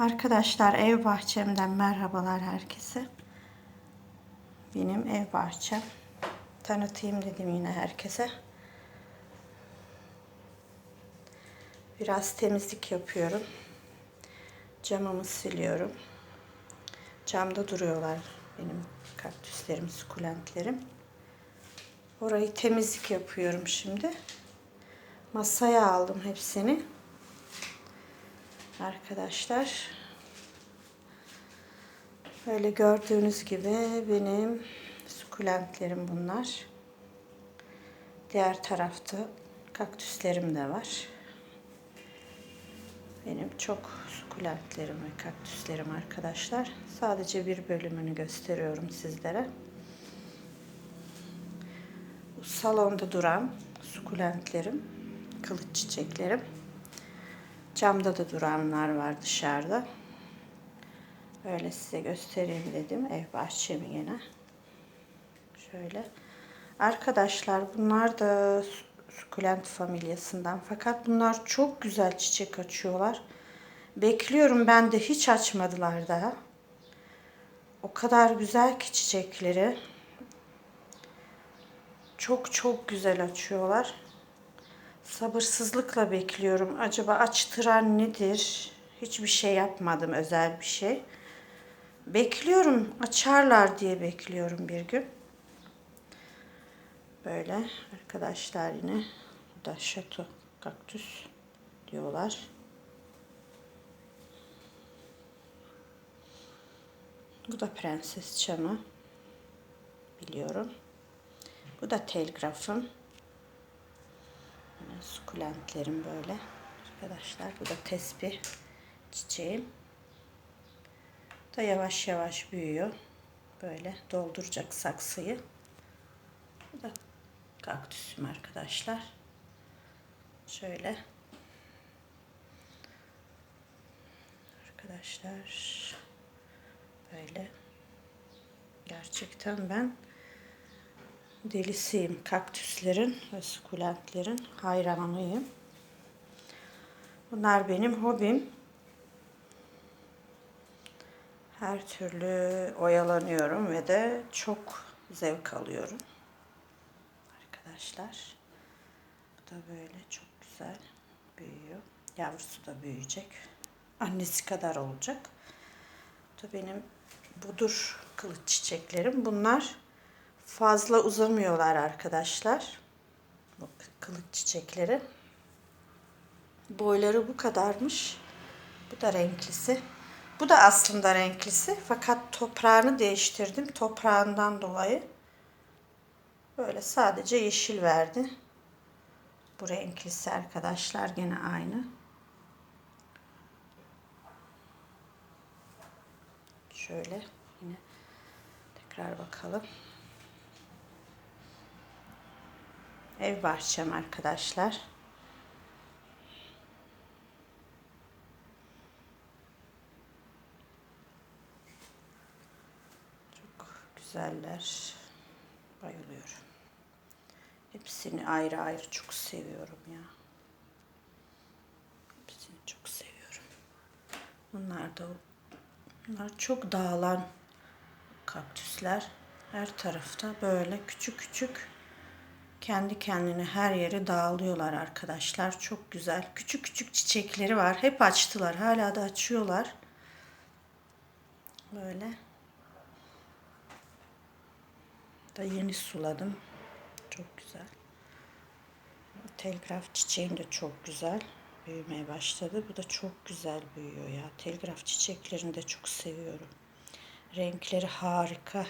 Arkadaşlar ev bahçemden merhabalar herkese. Benim ev bahçem. Tanıtayım dedim yine herkese. Biraz temizlik yapıyorum. Camımı siliyorum. Camda duruyorlar benim kaktüslerim, sukulentlerim. Orayı temizlik yapıyorum şimdi. Masaya aldım hepsini. Arkadaşlar. Böyle gördüğünüz gibi benim sukulentlerim bunlar. Diğer tarafta kaktüslerim de var. Benim çok sukulentlerim ve kaktüslerim arkadaşlar. Sadece bir bölümünü gösteriyorum sizlere. Bu salonda duran sukulentlerim, kılıç çiçeklerim. Camda da duranlar var dışarıda. Böyle size göstereyim dedim ev bahçemi yine. Şöyle. Arkadaşlar bunlar da sukulent familyasından. Fakat bunlar çok güzel çiçek açıyorlar. Bekliyorum ben de hiç açmadılar daha. O kadar güzel ki çiçekleri. Çok çok güzel açıyorlar. Sabırsızlıkla bekliyorum. Acaba açtıran nedir? Hiçbir şey yapmadım özel bir şey. Bekliyorum. Açarlar diye bekliyorum bir gün. Böyle arkadaşlar yine bu da şato kaktüs diyorlar. Bu da prenses çamı. Biliyorum. Bu da telgrafım. Sukulentlerim böyle. Arkadaşlar bu da tesbih çiçeğim. Bu da yavaş yavaş büyüyor. Böyle dolduracak saksıyı. Bu da kaktüsüm arkadaşlar. Şöyle. Arkadaşlar böyle gerçekten ben delisiyim kaktüslerin ve sukulentlerin hayranıyım. Bunlar benim hobim. Her türlü oyalanıyorum ve de çok zevk alıyorum. Arkadaşlar. Bu da böyle çok güzel büyüyor. Yavrusu da büyüyecek. Annesi kadar olacak. Bu da benim budur kılıç çiçeklerim. Bunlar fazla uzamıyorlar arkadaşlar. Bu kılıç çiçekleri. Boyları bu kadarmış. Bu da renklisi. Bu da aslında renklisi. Fakat toprağını değiştirdim. Toprağından dolayı böyle sadece yeşil verdi. Bu renklisi arkadaşlar gene aynı. Şöyle yine tekrar bakalım. Ev bahçem arkadaşlar. Çok güzeller. Bayılıyorum. Hepsini ayrı ayrı çok seviyorum ya. Hepsini çok seviyorum. Bunlar da bunlar çok dağılan kaktüsler. Her tarafta böyle küçük küçük kendi kendine her yere dağılıyorlar arkadaşlar. Çok güzel. Küçük küçük çiçekleri var. Hep açtılar. Hala da açıyorlar. Böyle. Da yeni suladım. Çok güzel. Telgraf çiçeğim de çok güzel. Büyümeye başladı. Bu da çok güzel büyüyor ya. Telgraf çiçeklerini de çok seviyorum. Renkleri harika.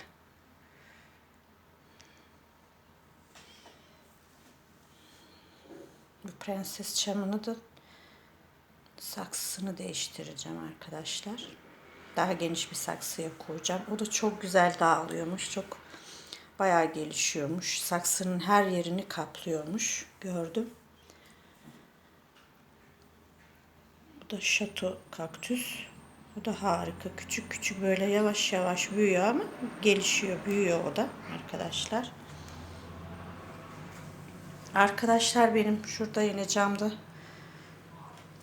Bu prenses çamını da saksısını değiştireceğim arkadaşlar. Daha geniş bir saksıya koyacağım. O da çok güzel dağılıyormuş. Çok bayağı gelişiyormuş. Saksının her yerini kaplıyormuş. Gördüm. Bu da şato kaktüs. Bu da harika. Küçük küçük böyle yavaş yavaş büyüyor ama gelişiyor, büyüyor o da arkadaşlar. Arkadaşlar benim şurada yine camda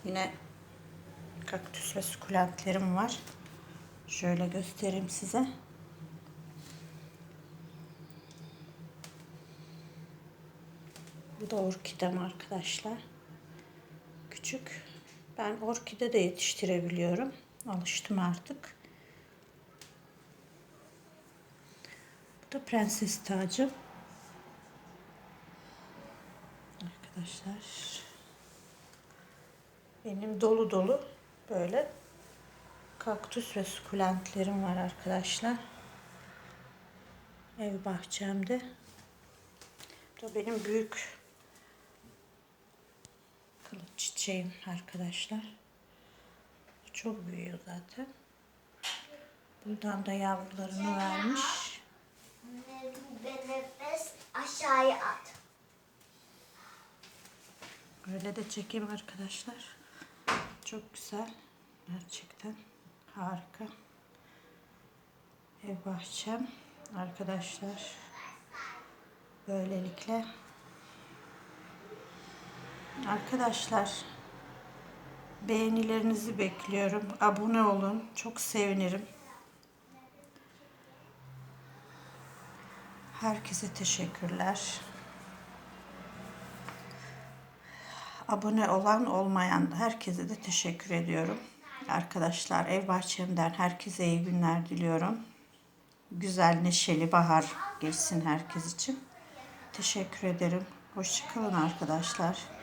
yine Kaktüs ve sukulentlerim var. Şöyle göstereyim size. Bu da orkidem arkadaşlar. Küçük. Ben orkide de yetiştirebiliyorum. Alıştım artık. Bu da prenses tacım. Arkadaşlar. Benim dolu dolu böyle kaktüs ve sukulentlerim var arkadaşlar. Ev bahçemde. Bu da benim büyük kılıç çiçeğim arkadaşlar. Çok büyüyor zaten. Buradan da yavrularını vermiş. Ve nefes aşağıya at. Öyle de çekeyim arkadaşlar. Çok güzel. Gerçekten harika. Ev bahçem arkadaşlar. Böylelikle Arkadaşlar beğenilerinizi bekliyorum. Abone olun. Çok sevinirim. Herkese teşekkürler. Abone olan olmayan herkese de teşekkür ediyorum. Arkadaşlar ev bahçemden herkese iyi günler diliyorum. Güzel neşeli bahar geçsin herkes için. Teşekkür ederim. Hoşçakalın arkadaşlar.